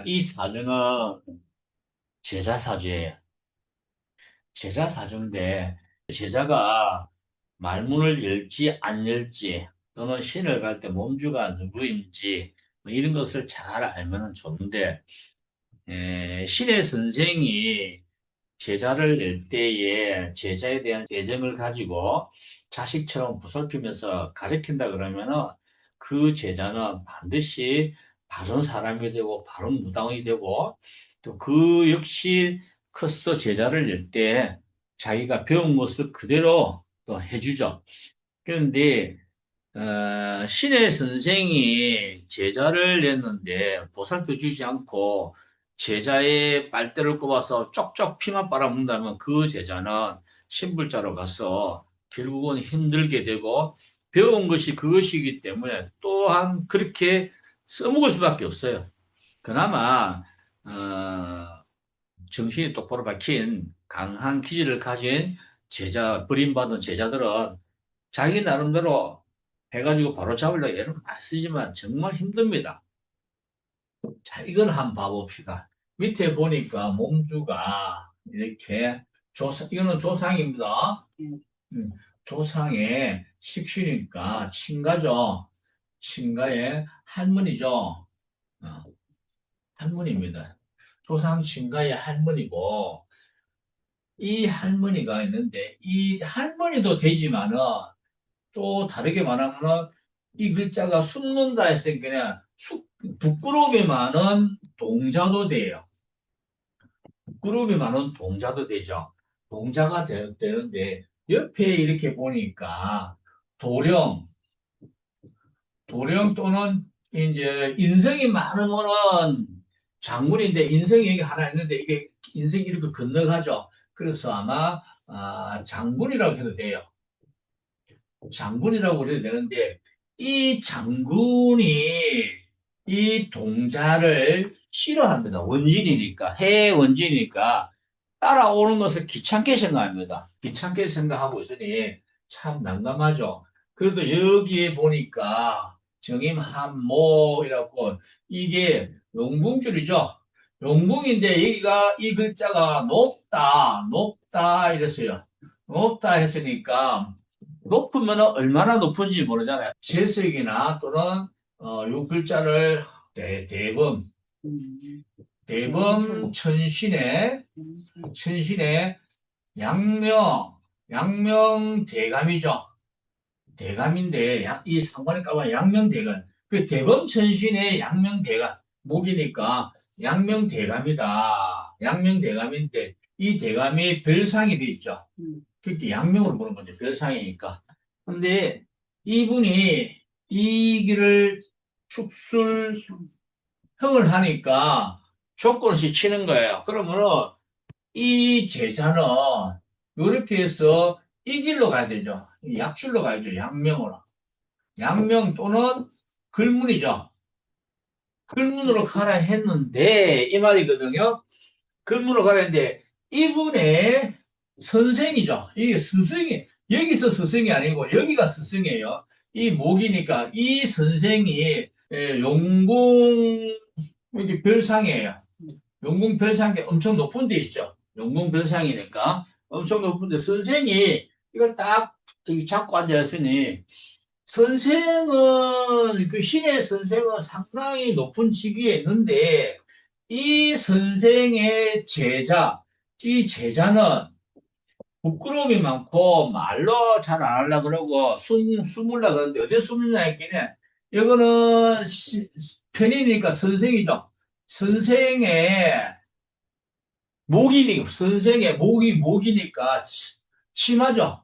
자, 이 사주는 제자 사주예요. 제자 사주인데 제자가 말문을 열지 안 열지 또는 신을 갈 때 몸주가 누구인지 뭐 이런 것을 잘 알면 좋은데 에, 신의 선생이 제자를 낼 때에 제자에 대한 애정을 가지고 자식처럼 보살피면서 가르친다 그러면은 그 제자는 반드시 바른 사람이 되고 바른 무당이 되고 또 그 역시 커서 제자를 낼 때 자기가 배운 것을 그대로 또 해주죠. 그런데 어, 신의 선생이 제자를 냈는데 보살펴 주지 않고 제자의 빨대를 꼽아서 쪽쪽 피만 빨아먹는다면 그 제자는 신불자로 가서 결국은 힘들게 되고 배운 것이 그것이기 때문에 또한 그렇게 써먹을 수밖에 없어요. 그나마 어, 정신이 똑바로 박힌 강한 기질을 가진 제자, 버림받은 제자들은 자기 나름대로 해가지고 바로 잡으려고 애를 많이 쓰지만 정말 힘듭니다. 자, 이걸 한번 봐봅시다. 밑에 보니까 몸주가 이렇게 조상, 이거는 조상입니다. 음. 음, 조상의 식신이니까 친가죠. 친가의 할머니죠. 어, 할머니입니다. 조상 친가의 할머니고, 이 할머니가 있는데, 이 할머니도 되지만은, 또 다르게 말하면은, 이 글자가 숨는다 했으니까 부끄러움이 많은 동자도 돼요. 부끄러움이 많은 동자도 되죠. 동자가 되, 되는데, 옆에 이렇게 보니까, 도령, 도령 또는 이제 인성이 많으면은 장군인데 인성이 여기 하나 있는데 이게 인성이 이렇게 건너가죠. 그래서 아마 아, 장군이라고 해도 돼요. 장군이라고 해도 되는데 이 장군이 이 동자를 싫어합니다. 원진이니까 해 원진이니까 따라오는 것을 귀찮게 생각합니다. 귀찮게 생각하고 있으니 참 난감하죠. 그래도 여기에 보니까 정임 한모이라고 이게 용궁줄이죠. 용궁인데 여기가 이 글자가 높다, 높다 이랬어요. 높다 했으니까 높으면 얼마나 높은지 모르잖아요. 재석이나 또는 어, 요 글자를 대, 대범, 음. 대범 천신의 천신의 양명, 양명 대감이죠. 대감인데 야- 이 까면 양명대감. 그 대범천신의 양명대감. 목이니까 양명대감이다. 양명대감인데 이 대감이 별상이 돼 있죠. 음. 그렇게 양명으로 보는 거죠. 별상이니까. 근데 이분이 이 길을 축술 형을 하니까 조건없이 치는 거예요. 그러면은 이 제자는 이렇게 해서 이 길로 가야 되죠. 이 약줄로 가야죠. 양명으로. 양명 또는 글문이죠. 글문으로 가라 했는데 이 말이거든요. 글문으로 가라 했는데 이분의 선생이죠. 이게 스승이 여기서 스승이 아니고 여기가 스승이에요. 이 목이니까 이 선생이 예, 용궁 여기 별상이에요. 용궁 별상이 엄청 높은 데 있죠. 용궁 별상이니까 엄청 높은데 선생이 이걸 딱 잡고 앉아있으니 선생은 그 신의 선생은 상당히 높은 직위에 있는데 이 선생의 제자 이 제자는 부끄러움이 많고 말로 잘 안 하려고 그러고 숨, 숨으려고 그러는데 어디 숨느냐 했기는 이거는 시- 편이니까 선생이죠. 선생의 목이니 선생의 목이 목이니까 치- 치마죠.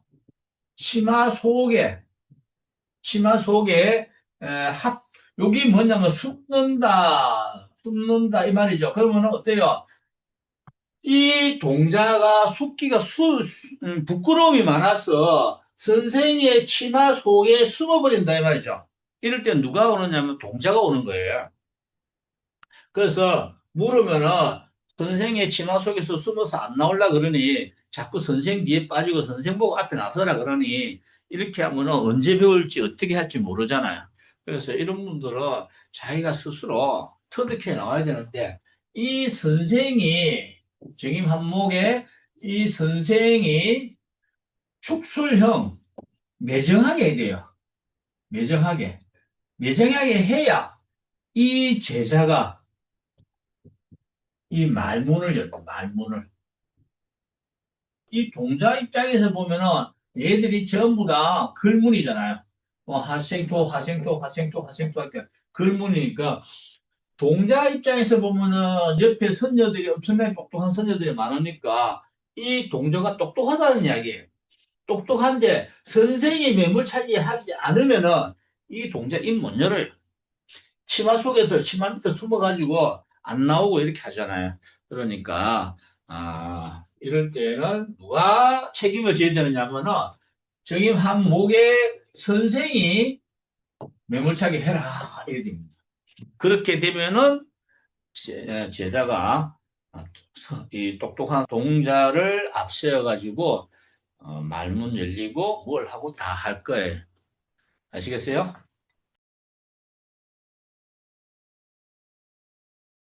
치마 속에 치마 속에 에, 합 여기 뭐냐면 숨는다 숨는다 이 말이죠. 그러면 어때요? 이 동자가 숙기가 수, 수- 음, 부끄러움이 많아서 선생의 치마 속에 숨어버린다 이 말이죠. 이럴 때 누가 오느냐면 동자가 오는 거예요. 그래서 물으면은 선생의 치마 속에서 숨어서 안 나올라 그러니 자꾸 선생 뒤에 빠지고 선생 보고 앞에 나서라 그러니 이렇게 하면은 언제 배울지 어떻게 할지 모르잖아요. 그래서 이런 분들은 자기가 스스로 터득해 나와야 되는데 이 선생이 정임 한목에 이 선생이 축술형 매정하게 돼요. 매정하게. 매정하게 해야 이 제자가 이 말문을 열다, 말문을. 이 동자 입장에서 보면은 얘들이 전부 다 글문이잖아요. 뭐 하생토, 하생토, 하생토, 하생토 할 때 글문이니까 동자 입장에서 보면은 옆에 선녀들이 엄청나게 똑똑한 선녀들이 많으니까 이 동자가 똑똑하다는 이야기예요. 똑똑한데 선생이 매몰차게 하지 않으면은 이 동자 입 못 열어요. 치마 속에서 치마 밑에 숨어가지고 안 나오고 이렇게 하잖아요. 그러니까 아 이럴 때는 누가 책임을 져야 되느냐면은 정임 한목의 선생이 매몰차게 해라 이래 됩니다. 그렇게 되면은 제- 제자가 이 똑똑한 동자를 앞세워 가지고 어, 말문 열리고 뭘 하고 다 할 거예요. 아시겠어요?